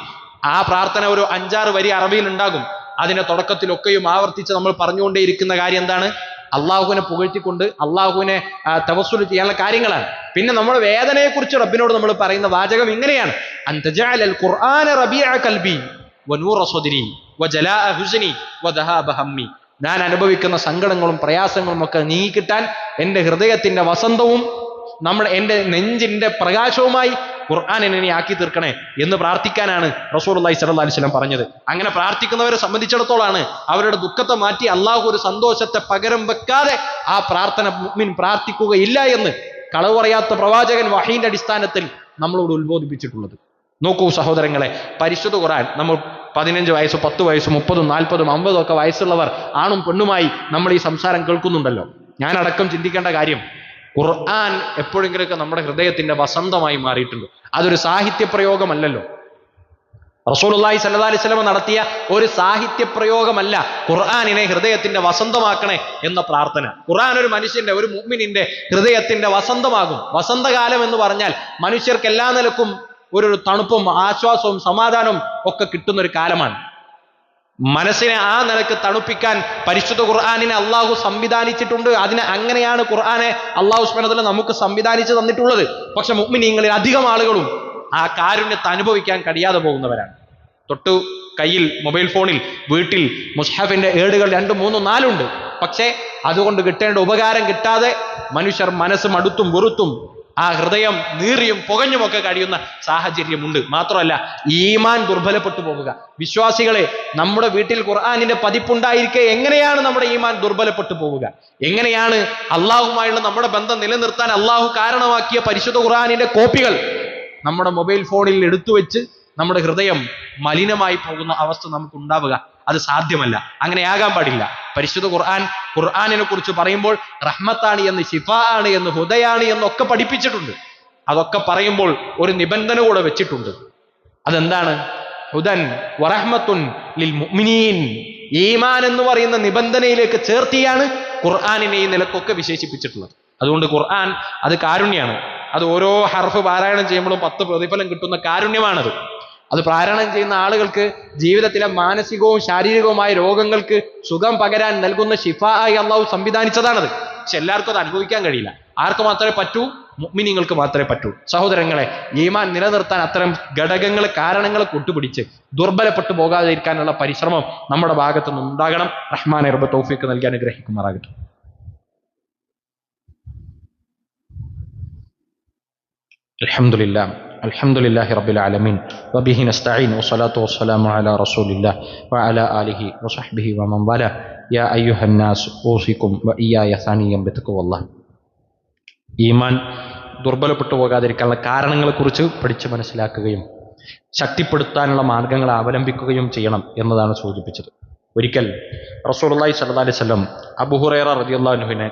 ആ പ്രാർത്ഥന ഒരു അഞ്ചാറ് വരി അറബിയിൽ ഉണ്ടാകും. അതിന്റെ തുടക്കത്തിലൊക്കെയും ആവർത്തിച്ച് നമ്മൾ പറഞ്ഞുകൊണ്ടേയിരിക്കുന്ന കാര്യം എന്താണ്? അള്ളാഹുവിനെ പുകഴ്ത്തിക്കൊണ്ട് അള്ളാഹുവിനെ തവസ്സുൽ ചെയ്യാനുള്ള കാര്യങ്ങളാണ്. പിന്നെ നമ്മൾ വേദനയെക്കുറിച്ച് റബ്ബിനോട് നമ്മൾ പറയുന്ന വാചകം ഇങ്ങനെയാണ്. ഖുർആന കൽബി വനൂറ വജലാ ഞാൻ അനുഭവിക്കുന്ന സങ്കടങ്ങളും പ്രയാസങ്ങളും ഒക്കെ നീങ്ങിക്കിട്ടാൻ എന്റെ ഹൃദയത്തിന്റെ വസന്തവും നമ്മുടെ എന്റെ നെഞ്ചിന്റെ പ്രകാശവുമായി ഖുർആൻ എന്നെ ആക്കി തീർക്കണേ എന്ന് പ്രാർത്ഥിക്കാനാണ് അള്ളഹി സല്ലാ അലിസ്ലം പറഞ്ഞത്. അങ്ങനെ പ്രാർത്ഥിക്കുന്നവരെ സംബന്ധിച്ചിടത്തോളാണ് അവരുടെ ദുഃഖത്തെ മാറ്റി അള്ളാഹു ഒരു സന്തോഷത്തെ പകരം വെക്കാതെ ആ പ്രാർത്ഥന മുഅ്മിൻ പ്രാർത്ഥിക്കുകയില്ല എന്ന് കളവ് പറയാത്ത പ്രവാചകൻ വഹീന്റെ അടിസ്ഥാനത്തിൽ നമ്മളോട് ഉത്ബോധിപ്പിച്ചിട്ടുള്ളത്. നോക്കൂ സഹോദരങ്ങളെ പരിശുദ്ധ ഖുറാൻ നമ്മൾ പതിനഞ്ച് വയസ്സ് പത്ത് വയസ്സ് മുപ്പതും നാൽപ്പതും അമ്പതും ഒക്കെ വയസ്സുള്ളവർ ആണും പെണ്ണുമായി നമ്മൾ ഈ സംസാരം കേൾക്കുന്നുണ്ടല്ലോ. ഞാനടക്കം ചിന്തിക്കേണ്ട കാര്യം ഖുർആൻ എപ്പോഴെങ്കിലൊക്കെ നമ്മുടെ ഹൃദയത്തിന്റെ വസന്തമായി മാറിയിട്ടുണ്ട്. അതൊരു സാഹിത്യ പ്രയോഗമല്ലല്ലോ റസൂലുള്ളാഹി സല്ലല്ലാഹി അലൈഹി വസല്ലം നടത്തിയ ഒരു സാഹിത്യ പ്രയോഗമല്ല ഖുർആനിനെ ഹൃദയത്തിന്റെ വസന്തമാക്കണേ എന്ന പ്രാർത്ഥന. ഖുർആൻ ഒരു മനുഷ്യന്റെ ഒരു മുഅ്മിനിന്റെ ഹൃദയത്തിന്റെ വസന്തമാകും. വസന്തകാലം എന്ന് പറഞ്ഞാൽ മനുഷ്യർക്ക് എല്ലാ നിലക്കും ഒരു തണുപ്പും ആശ്വാസവും സമാധാനവും ഒക്കെ കിട്ടുന്ന ഒരു കാലമാണ്. മനസ്സിനെ ആ നിലയ്ക്ക് തണുപ്പിക്കാൻ പരിശുദ്ധ ഖുർആാനിനെ അള്ളാഹു സംവിധാനിച്ചിട്ടുണ്ട്. അതിനെ അങ്ങനെയാണ് ഖുർആാനെ അള്ളാഹു സ്മരണത്തിൽ നമുക്ക് സംവിധാനിച്ച് തന്നിട്ടുള്ളത്. പക്ഷെ മുഗ്മിനീങ്ങളിൽ അധികം ആളുകളും ആ കാരുണ്യത്തെ അനുഭവിക്കാൻ കഴിയാതെ പോകുന്നവരാണ്. തൊട്ടു കയ്യിൽ മൊബൈൽ ഫോണിൽ വീട്ടിൽ മുസ്ഹഫിന്റെ ഏടുകൾ രണ്ടും മൂന്നും നാലുണ്ട്. പക്ഷേ അതുകൊണ്ട് കിട്ടേണ്ട ഉപകാരം കിട്ടാതെ മനുഷ്യർ മനസ്സ് മടുത്തും വെറുത്തും ആ ഹൃദയം നീറിയും പുകഞ്ഞുമൊക്കെ കഴിയുന്ന സാഹചര്യമുണ്ട്. മാത്രമല്ല ഈമാൻ ദുർബലപ്പെട്ടു പോവുക വിശ്വാസികളെ നമ്മുടെ വീട്ടിൽ ഖുർആാനിന്റെ പതിപ്പുണ്ടായിരിക്കെ എങ്ങനെയാണ് നമ്മുടെ ഈമാൻ ദുർബലപ്പെട്ടു പോവുക എങ്ങനെയാണ് അള്ളാഹുമായുള്ള നമ്മുടെ ബന്ധം നിലനിർത്താൻ അള്ളാഹു കാരണമാക്കിയ പരിശുദ്ധ ഖുർആാനിന്റെ കോപ്പികൾ നമ്മുടെ മൊബൈൽ ഫോണിൽ എടുത്തു വെച്ച് നമ്മുടെ ഹൃദയം മലിനമായി പോകുന്ന അവസ്ഥ നമുക്ക് ഉണ്ടാവുക അത് സാധ്യമല്ല. അങ്ങനെയാകാൻ പാടില്ല. പരിശുദ്ധ ഖുർആൻ ഖുർആാനിനെ കുറിച്ച് പറയുമ്പോൾ റഹ്മത്താണ് എന്ന് ഷിഫ ആണ് എന്ന് ഹുദയാണ് എന്നൊക്കെ പഠിപ്പിച്ചിട്ടുണ്ട്. അതൊക്കെ പറയുമ്പോൾ ഒരു നിബന്ധന കൂടെ വെച്ചിട്ടുണ്ട്. അതെന്താണ്? ഹുദൻ വറഹ്മത്തുൻ ലിൽ മുഅ്മിനീൻ. ഈമാൻ എന്ന് പറയുന്ന നിബന്ധനയിലേക്ക് ചേർത്തിയാണ് ഖുർആാനിനെ ഈ നിലക്കൊക്കെ വിശേഷിപ്പിച്ചിട്ടുള്ളത്. അതുകൊണ്ട് ഖുർആൻ അത് കാരുണ്യാണ്. അത് ഓരോ ഹർഫ് പാരായണം ചെയ്യുമ്പോഴും പത്ത് പ്രതിഫലം കിട്ടുന്ന കാരുണ്യമാണത്. അത് പാരായണം ചെയ്യുന്ന ആളുകൾക്ക് ജീവിതത്തിലെ മാനസികവും ശാരീരികവുമായ രോഗങ്ങൾക്ക് സുഖം പകരാൻ നൽകുന്ന ഷിഫ ആയി അള്ളാഹു സംവിധാനിച്ചതാണത്. പക്ഷെ എല്ലാവർക്കും അത് അനുഭവിക്കാൻ കഴിയില്ല. ആർക്ക് മാത്രമേ പറ്റൂ? മുഗ്മിനിങ്ങൾക്ക് മാത്രമേ പറ്റൂ. സഹോദരങ്ങളെ ഈമാൻ നിലനിർത്താൻ അത്തരം ഘടകങ്ങൾ കാരണങ്ങൾ കൊട്ടുപിടിച്ച് ദുർബലപ്പെട്ടു പോകാതിരിക്കാനുള്ള പരിശ്രമം നമ്മുടെ ഭാഗത്തു നിന്ന് ഉണ്ടാകണം. റഹ്മാൻ ഇറബ് തോഫിക്ക് നൽകി അനുഗ്രഹിക്കുമാറാകട്ടെ. അലഹമില്ല الحمد لله رب العالمين وبه نستعين والصلاة والسلام على رسول الله وعلى آله وصحبه ومن والاه يا أيها الناس أوصيكم وإياي ثانيا بتقوى الله ഈമാൻ ദുർബലപ്പെട്ടു പോകാതിരിക്കാനുള്ള കാരണങ്ങളെക്കുറിച്ച് പഠിച്ച് മനസ്സിലാക്കുകയും ശക്തിപ്പെടുത്താനുള്ള മാർഗങ്ങൾ അവലംബിക്കുകയും ചെയ്യണം എന്നതാണ് സൂചിപ്പിച്ചത് ഒരിക്കൽ റസൂലുള്ളാഹി സ്വല്ലല്ലാഹി അലൈഹി വസല്ലം അബൂഹുറൈറ റളിയല്ലാഹുവിനെ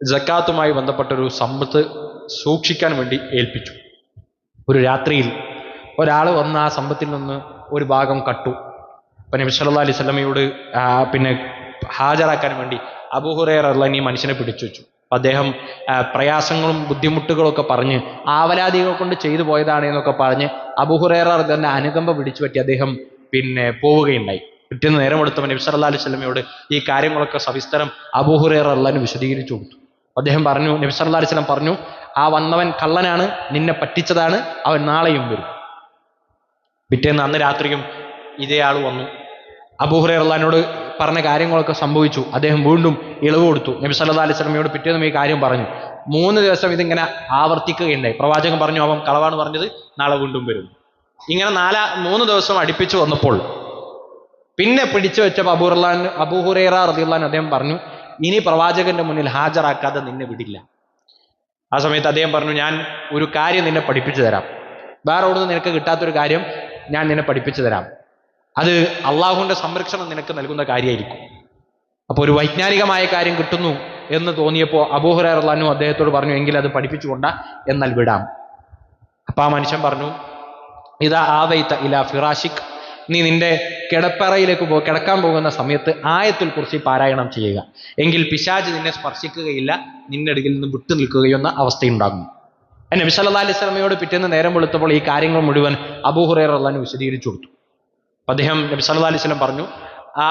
ജക്കാത്തുമായി ബന്ധപ്പെട്ടൊരു സമ്പത്ത് സൂക്ഷിക്കാൻ വേണ്ടി ഏൽപ്പിച്ചു ഒരു രാത്രിയിൽ ഒരാൾ വന്ന് ആ സമ്പത്തിൽ നിന്ന് ഒരു ഭാഗം കട്ടു. അപ്പം നബി സല്ലാ അലൈഹി സ്വലമയോട് പിന്നെ ഹാജരാക്കാൻ വേണ്ടി അബൂഹുറൈറ ഈ മനുഷ്യനെ പിടിച്ചു വെച്ചു. അദ്ദേഹം പ്രയാസങ്ങളും ബുദ്ധിമുട്ടുകളും ഒക്കെ പറഞ്ഞ് ആവലാദികൾ കൊണ്ട് ചെയ്തു പോയതാണ് എന്നൊക്കെ പറഞ്ഞ് അബൂഹുറൈറ തന്നെ അനുകമ്പ പിടിച്ചു പറ്റി അദ്ദേഹം പിന്നെ പോവുകയുണ്ടായി. പിറ്റേന്ന് നേരം എടുത്തവൻ നബി സല്ലാ അലൈഹി സ്വലമയോട് ഈ കാര്യങ്ങളൊക്കെ സവിസ്തരം അബൂഹുറൈറ അള്ളഹാന് വിശദീകരിച്ചു കൊടുത്തു. അദ്ദേഹം പറഞ്ഞു നബി വസല്ലം പറഞ്ഞു ആ വന്നവൻ കള്ളനാണ് നിന്നെ പറ്റിച്ചതാണ് അവൻ നാളെയും വരും. പിറ്റേന്ന് അന്ന് രാത്രിയും ഇതേ ആൾ വന്നു. അബൂഹുറൈറല്ലാനോട് പറഞ്ഞ കാര്യങ്ങളൊക്കെ സംഭവിച്ചു. അദ്ദേഹം വീണ്ടും ഇളവ് കൊടുത്തു. നബി സല്ലാ അലൈഹി വസല്ലമയോട് പിറ്റേന്നും ഈ കാര്യം പറഞ്ഞു. മൂന്ന് ദിവസം ഇതിങ്ങനെ ആവർത്തിക്കുകയുണ്ടായി. പ്രവാചകൻ പറഞ്ഞു അവൻ കളവാണ് പറഞ്ഞത് നാളെ വീണ്ടും വരും. ഇങ്ങനെ നാലാ മൂന്ന് ദിവസം അടുപ്പിച്ചു വന്നപ്പോൾ പിന്നെ പിടിച്ചു വെച്ചപ്പോൾ അബൂർലാൻ അബൂഹുറൈറ അൻഹു അദ്ദേഹം പറഞ്ഞു ഇനി പ്രവാചകന്റെ മുന്നിൽ ഹാജരാക്കാതെ നിന്നെ വിടില്ല. ആ സമയത്ത് അദ്ദേഹം പറഞ്ഞു ഞാൻ ഒരു കാര്യം നിന്നെ പഠിപ്പിച്ചു തരാം. വേറെ ഒന്നും നിനക്ക് കിട്ടാത്തൊരു കാര്യം ഞാൻ നിന്നെ പഠിപ്പിച്ചു തരാം. അത് അള്ളാഹുവിന്റെ സംരക്ഷണം നിനക്ക് നൽകുന്ന കാര്യമായിരിക്കും. അപ്പോൾ ഒരു വൈജ്ഞാനികമായ കാര്യം കിട്ടുന്നു എന്ന് തോന്നിയപ്പോൾ അബൂഹുറാനു അദ്ദേഹത്തോട് പറഞ്ഞു എങ്കിൽ അത് പഠിപ്പിച്ചുകൊണ്ട എന്നാൽ വിടാം. അപ്പൊ ആ മനുഷ്യൻ പറഞ്ഞു ഇതാ ആവൈത്ത ഇല ഫിറാഷിക് നീ നിന്റെ കിടപ്പറയിലേക്ക് പോ കിടക്കാൻ പോകുന്ന സമയത്ത് ആയത്തിൽ കുറിച്ച് പാരായണം ചെയ്യുക. എങ്കിൽ പിശാജ് നിന്നെ സ്പർശിക്കുകയില്ല നിന്റെ അടുക്കിൽ നിന്ന് വിട്ടു നിൽക്കുകയോ എന്ന അവസ്ഥയുണ്ടാകും നബി സല്ലല്ലാഹു അലൈഹി സ്വലമയോട് പിറ്റേന്ന് നേരം വെളുത്തപ്പോൾ ഈ കാര്യങ്ങൾ മുഴുവൻ അബൂഹുറേർ അള്ളഹാൻ വിശദീകരിച്ചു കൊടുത്തു. അപ്പൊ അദ്ദേഹം നബി സല്ലല്ലാഹു അലൈഹി സ്വലം പറഞ്ഞു ആ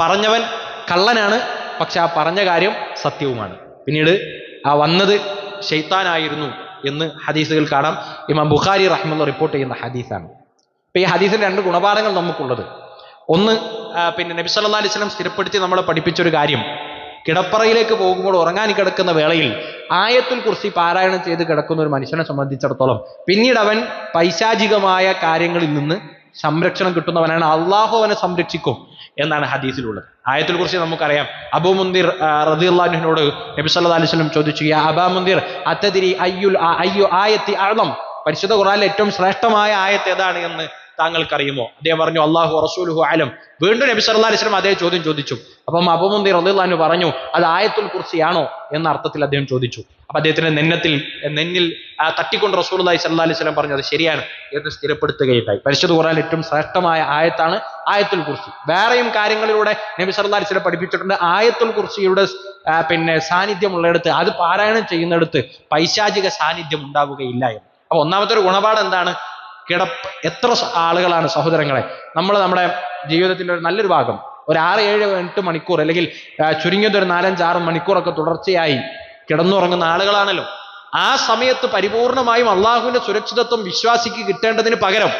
പറഞ്ഞവൻ കള്ളനാണ് പക്ഷെ ആ പറഞ്ഞ കാര്യം സത്യവുമാണ്. പിന്നീട് ആ വന്നത് ഷെയ്ത്താനായിരുന്നു എന്ന് ഹദീസുകൾ കാണാം. ഇമാം ബുഖാരി റഹ്മുള്ള റിപ്പോർട്ട് ചെയ്യുന്ന ഹദീസാണ്. അപ്പൊ ഈ ഹദീസിൽ രണ്ട് ഗുണപാഠങ്ങൾ നമുക്കുള്ളത്. ഒന്ന് പിന്നെ നബി സല്ലാ അലൈഹി സ്വലം സ്ഥിരപ്പെടുത്തി നമ്മളെ പഠിപ്പിച്ചൊരു കാര്യം. കിടപ്പറയിലേക്ക് പോകുമ്പോൾ ഉറങ്ങാൻ കിടക്കുന്ന വേളയിൽ ആയത്തുൽ കുറിച്ച് പാരായണം ചെയ്ത് കിടക്കുന്ന ഒരു മനുഷ്യനെ സംബന്ധിച്ചിടത്തോളം പിന്നീട് അവൻ പൈശാചികമായ കാര്യങ്ങളിൽ നിന്ന് സംരക്ഷണം കിട്ടുന്നവനാണ്. അള്ളാഹു അവനെ സംരക്ഷിക്കും എന്നാണ് ഹദീസിലുള്ളത്. ആയത്തിൽ കുറിച്ച് നമുക്കറിയാം. അബു മുന്തിർ റദിയുള്ളാഹിനോട് നബി സല്ലാ അലൈഹി സ്വലം ചോദിച്ചു യാ അബാ മുന്തിർ അത്തതിരി അയ്യുൽ അയ്യു ആയത്തി അളം പരിശുദ്ധ ഖുറാനിലെ ഏറ്റവും ശ്രേഷ്ഠമായ ആയത്ത് ഏതാണ് എന്ന് താങ്കൾക്കറിയുമോ? അദ്ദേഹം പറഞ്ഞു അള്ളാഹു റസൂലുഹു ആലം വീണ്ടും നബി സല്ലല്ലാഹു അലൈഹി വസല്ലം അതേ ചോദ്യം ചോദിച്ചു. അപ്പം റളിയല്ലാഹു പറഞ്ഞു അത് ആയത്തുൽ കുർസിയാണോ? എന്ന അർത്ഥത്തിൽ അദ്ദേഹം ചോദിച്ചു. അപ്പൊ അദ്ദേഹത്തിന്റെ നെന്നത്തിൽ നെന്നിൽ തട്ടിക്കൊണ്ട് റസൂലുള്ളാഹി സ്വല്ലല്ലാഹു അലൈഹി വസല്ലം പറഞ്ഞു അത് ശരിയാണ് എന്ന് സ്ഥിരപ്പെടുത്തുകയുണ്ടായി. പരിശുദ്ധ ഖുർആനിൽ ഏറ്റവും ശ്രേഷ്ഠമായ ആയത്താണ് ആയത്തുൽ കുർസി. വേറെയും കാര്യങ്ങളിലൂടെ നബി സല്ലല്ലാഹു അലൈഹി വസല്ലം പഠിപ്പിച്ചിട്ടുണ്ട് ആയത്തുൽ കുർസിയുടെ പിന്നെ സാന്നിധ്യമുള്ളിടത്ത് അത് പാരായണം ചെയ്യുന്നിടത്ത് പൈശാചിക സാന്നിധ്യം ഉണ്ടാവുകയില്ല എന്ന്. അപ്പൊ ഒന്നാമത്തെ ഒരു ഗുണപാഠം എന്താണ്? കിടപ്പ് എത്ര ആളുകളാണ് സഹോദരങ്ങളെ? നമ്മൾ നമ്മുടെ ജീവിതത്തിന്റെ ഒരു നല്ലൊരു ഭാഗം. ഒരു ആറ് ഏഴ് എട്ട് മണിക്കൂർ അല്ലെങ്കിൽ ചുരുങ്ങിയത് ഒരു നാലഞ്ച് ആറ് മണിക്കൂറൊക്കെ തുടർച്ചയായി കിടന്നുറങ്ങുന്ന ആളുകളാണല്ലോ. ആ സമയത്ത് പരിപൂർണമായും അള്ളാഹുവിന്റെ സുരക്ഷിതത്വം വിശ്വാസിക്ക് കിട്ടേണ്ടതിന് പകരം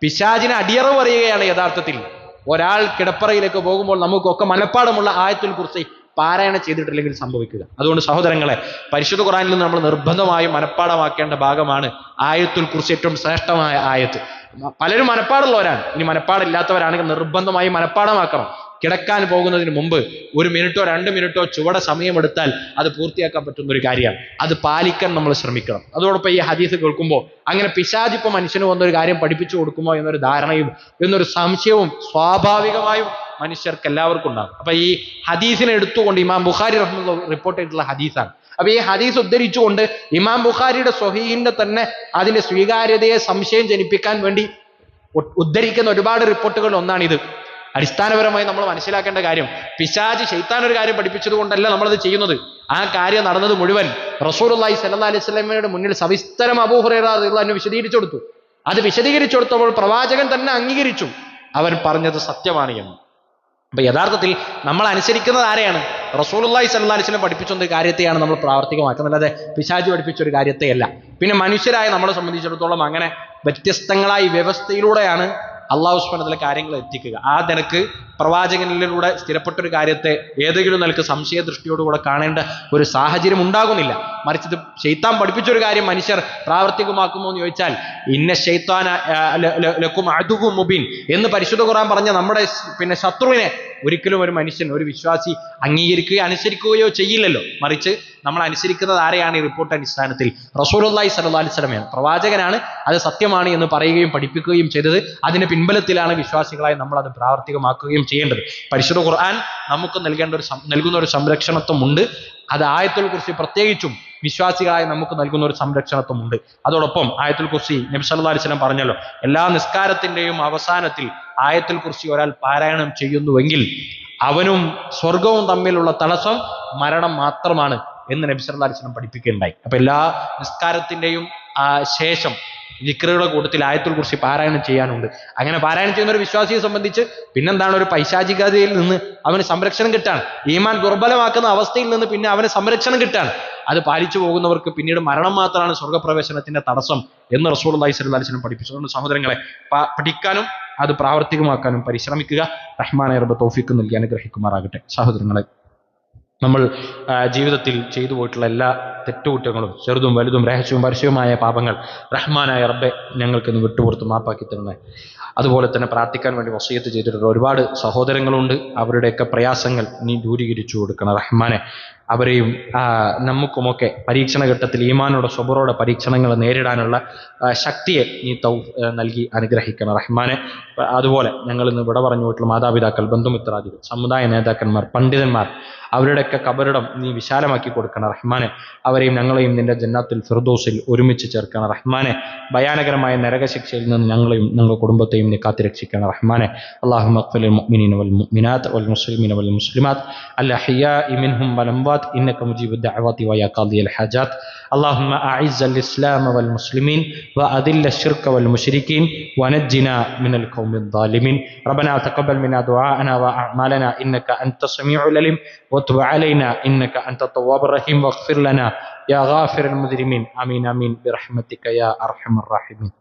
പിശാചിനെ അടിയറവ് പറയുകയാണ് യഥാർത്ഥത്തിൽ. ഒരാൾ കിടപ്പറയിലേക്ക് പോകുമ്പോൾ നമുക്കൊക്കെ മനഃപ്പാടമുള്ള ആയത്തിൽ കുറിച്ച് പാരായണം ചെയ്തിട്ടില്ലെങ്കിൽ സംഭവിക്കുക. അതുകൊണ്ട് സഹോദരങ്ങളെ പരിശുദ്ധ ഖുറാനിൽ നിന്ന് നമ്മൾ നിർബന്ധമായും മനഃപ്പാടമാക്കേണ്ട ഭാഗമാണ് ആയത്തുൽ കുറിച്ച് ഏറ്റവും ശ്രേഷ്ഠമായ ആയത്ത്. പലരും മനഃപ്പാടുള്ളവരാണ്. ഇനി മനഃപ്പാടില്ലാത്തവരാണെങ്കിൽ നിർബന്ധമായും മനഃപ്പാടമാക്കണം കിടക്കാൻ പോകുന്നതിന് മുമ്പ് ഒരു മിനിറ്റോ രണ്ട് മിനിറ്റോ ചുവടെ സമയമെടുത്താൽ അത് പൂർത്തിയാക്കാൻ പറ്റുന്ന ഒരു കാര്യമാണ്. അത് പാലിക്കാൻ നമ്മൾ ശ്രമിക്കണം. അതോടൊപ്പം ഈ ഹദീസ് കേൾക്കുമ്പോൾ അങ്ങനെ പിശാചിപ്പം മനുഷ്യന് വന്നൊരു കാര്യം പഠിപ്പിച്ചു കൊടുക്കുമോ എന്നൊരു ധാരണയും എന്നൊരു സംശയവും സ്വാഭാവികമായും മനുഷ്യർക്ക് എല്ലാവർക്കും ഉണ്ടാകും. അപ്പൊ ഈ ഹദീസിനെ എടുത്തുകൊണ്ട് ഇമാം ബുഖാരി റഹ്മുള്ള റിപ്പോർട്ട് ചെയ്തിട്ടുള്ള ഹദീസാണ്. അപ്പൊ ഈ ഹദീസ് ഉദ്ധരിച്ചുകൊണ്ട് ഇമാം ബുഖാരിയുടെ സ്വഹീന്റെ തന്നെ അതിന്റെ സ്വീകാര്യതയെ സംശയം ജനിപ്പിക്കാൻ വേണ്ടി ഉദ്ധരിക്കുന്ന ഒരുപാട് റിപ്പോർട്ടുകൾ ഒന്നാണിത്. അടിസ്ഥാനപരമായി നമ്മൾ മനസ്സിലാക്കേണ്ട കാര്യം പിശാജ് ഷെയ്ത്താൻ ഒരു കാര്യം പഠിപ്പിച്ചത് കൊണ്ടല്ല നമ്മളത് ചെയ്യുന്നത്. ആ കാര്യം നടന്നത് മുഴുവൻ റസൂലുള്ളാഹി സല്ലാ അലൈഹി സ്വലമയുടെ മുന്നിൽ സവിസ്തരം അബൂഹുറൈറ റളിയല്ലാഹു വിശദീകരിച്ചു കൊടുത്തു അത് വിശദീകരിച്ചു കൊടുത്തപ്പോൾ പ്രവാചകൻ തന്നെ അംഗീകരിച്ചു. അവൻ പറഞ്ഞത് സത്യമാണ് എന്ന്. അപ്പൊ യഥാർത്ഥത്തിൽ നമ്മൾ അനുസരിക്കുന്നത് ആരെയാണ്? റസൂലി സല്ലാസ്ലം പഠിപ്പിച്ച ഒരു കാര്യത്തെയാണ് നമ്മൾ പ്രാവർത്തികമാക്കുന്നത്. അല്ലാതെ പിശാച് പഠിപ്പിച്ച ഒരു കാര്യത്തെയല്ല. പിന്നെ മനുഷ്യരായ നമ്മളെ സംബന്ധിച്ചിടത്തോളം അങ്ങനെ വ്യത്യസ്തങ്ങളായ വ്യവസ്ഥയിലൂടെയാണ് അള്ളാഹു സുബ്ഹാനഹു കാര്യങ്ങൾ എത്തിക്കുക. ആ നിനക്ക് പ്രവാചകനിലൂടെ സ്ഥിരപ്പെട്ട ഒരു കാര്യത്തെ ഏതെങ്കിലും നിലയ്ക്ക് സംശയ ദൃഷ്ടിയോടുകൂടെ കാണേണ്ട ഒരു സാഹചര്യം ഉണ്ടാകുന്നില്ല. മറിച്ച് ഇത് പഠിപ്പിച്ച ഒരു കാര്യം മനുഷ്യർ പ്രാവർത്തികമാക്കുമോ എന്ന് ചോദിച്ചാൽ ഇന്ന ല- ലക്കും അതുകും മുബീൻ എന്ന് പരിശുദ്ധ ഖുർആൻ പറഞ്ഞ നമ്മുടെ പിന്നെ ശത്രുവിനെ ഒരിക്കലും ഒരു മനുഷ്യൻ ഒരു വിശ്വാസി അംഗീകരിക്കുകയോ അനുസരിക്കുകയോ ചെയ്യില്ലല്ലോ. മറിച്ച് നമ്മൾ അനുസരിക്കുന്നത് ആരെയാണ് ഈ റിപ്പോർട്ട് അടിസ്ഥാനത്തിൽ? റസൂലുള്ളാഹി സ്വല്ലല്ലാഹി അലൈഹി വസല്ലമയാണ് പ്രവാചകനാണ്. അത് സത്യമാണ് എന്ന് പറയുകയും പഠിപ്പിക്കുകയും ചെയ്തത്. അതിന്റെ പിൻബലത്തിലാണ് വിശ്വാസികളായി നമ്മൾ അത് പ്രാവർത്തികമാക്കുകയും ചെയ്യേണ്ടത്. പരിശുദ്ധ ഖുർആൻ നമുക്ക് നൽകേണ്ട ഒരു നൽകുന്ന ഒരു സംരക്ഷണത്വമുണ്ട്. അത് ആയത്തുൽ കുറിച്ച് പ്രത്യേകിച്ചും വിശ്വാസികളായി നമുക്ക് നൽകുന്ന ഒരു സംരക്ഷണത്വമുണ്ട്. അതോടൊപ്പം ആയത്തുൽ കുർസി നബി സല്ലല്ലാഹു അലൈഹി വസല്ലം പറഞ്ഞല്ലോ എല്ലാ നിസ്കാരത്തിന്റെയും അവസാനത്തിൽ ആയത്തുൽ കുർസി ഒരാൾ പാരായണം ചെയ്യുന്നുവെങ്കിൽ അവനും സ്വർഗവും തമ്മിലുള്ള തടസ്സം മരണം മാത്രമാണ്. എന്ന് നബി സല്ലല്ലാഹു അലൈഹി പഠിപ്പിക്കുകയുണ്ടായി. അപ്പൊ എല്ലാ നിസ്കാരത്തിന്റെയും ശേഷം വിക്രയുടെ കൂട്ടത്തിൽ ആയത്തുൽ കുറിച്ച് പാരായണം ചെയ്യാനുണ്ട്. അങ്ങനെ പാരായണം ചെയ്യുന്ന ഒരു വിശ്വാസിയെ സംബന്ധിച്ച് പിന്നെന്താണ് ഒരു പൈശാചികതയിൽ നിന്ന് അവന് സംരക്ഷണം കിട്ടാൻ ഈമാൻ ദുർബലമാക്കുന്ന അവസ്ഥയിൽ നിന്ന് പിന്നെ അവന് സംരക്ഷണം കിട്ടാൻ അത് പാലിച്ചു പോകുന്നവർക്ക് പിന്നീട് മരണം മാത്രമാണ് സ്വർഗപ്രവേശനത്തിന്റെ തടസ്സം എന്ന് റസൂൾ അള്ളഹി വസല്ലം പഠിപ്പിച്ചു. അതുകൊണ്ട് സഹോദരങ്ങളെ പഠിക്കാനും അത് പ്രാവർത്തികമാക്കാനും പരിശ്രമിക്കുക. റഹ്മാനെ റബ്ബ് തോഫിക്ക് നൽകി അനുഗ്രഹിക്കുമാറാകട്ടെ. സഹോദരങ്ങളെ നമ്മൾ ജീവിതത്തിൽ ചെയ്തു പോയിട്ടുള്ള എല്ലാ തെറ്റുകുറ്റങ്ങളും ചെറുതും വലുതും രഹസ്യവും പരസ്യവുമായ പാപങ്ങൾ റഹ്മാനായ റബ്ബെ ഞങ്ങൾക്ക് ഇന്ന് വിട്ടുപുറത്ത് മാപ്പാക്കി തരണേ. അതുപോലെ തന്നെ പ്രാർത്ഥിക്കാൻ വേണ്ടി വസീയത്ത് ചെയ്തിട്ടുള്ള ഒരുപാട് സഹോദരങ്ങളുണ്ട്. അവരുടെയൊക്കെ പ്രയാസങ്ങൾ നീ ദൂരീകരിച്ചു കൊടുക്കണം റഹ്മാനെ. അവരെയും നമുക്കുമൊക്കെ പരീക്ഷണ ഘട്ടത്തിൽ ഈമാനോടെ സ്വബറോടെ പരീക്ഷണങ്ങൾ നേരിടാനുള്ള ശക്തിയെ നീ തൗ നൽകി അനുഗ്രഹിക്കണം റഹ്മാനെ. അതുപോലെ ഞങ്ങൾ ഇന്ന് ഇവിടെ പറഞ്ഞു പോയിട്ടുള്ള മാതാപിതാക്കൾ ബന്ധുമിത്രാദികൾ സമുദായ നേതാക്കന്മാർ പണ്ഡിതന്മാർ അവരുടെയൊക്കെ കബറിടം നീ വിശാലമാക്കി കൊടുക്കണം റഹ്മാനെ. അവരെയും ഞങ്ങളെയും നിന്റെ ജന്നാത്തിൽ ഫിർദോസിൽ ഒരുമിച്ച് ചേർക്കണം റഹ്മാനെ. ഭയാനകരമായ നരകശിക്ഷയിൽ നിന്ന് ഞങ്ങളെയും ഞങ്ങളുടെ കുടുംബത്തെയും നീ കാത്തിരക്ഷിക്കണം റഹ്മാനെ. അള്ളാഹു മഖ്ഫലിൽ മുഅ്മിനീന വൽ മുഅ്മിനാത്ത് വൽ മുസ്ലിമീന വൽ മുസ്ലിമാത്ത്. അൽ ഇന്നക اللهم أعز الإسلام والمسلمين وأذل الشرك والمشركين ونجنا من القوم الظالمين ربنا تقبل منا دعاءنا وأعمالنا إنك أنت السميع العليم وتب علينا إنك أنت التواب الرحيم واغفر لنا يا غافر المجرمين آمين آمين برحمتك يا أرحم الراحمين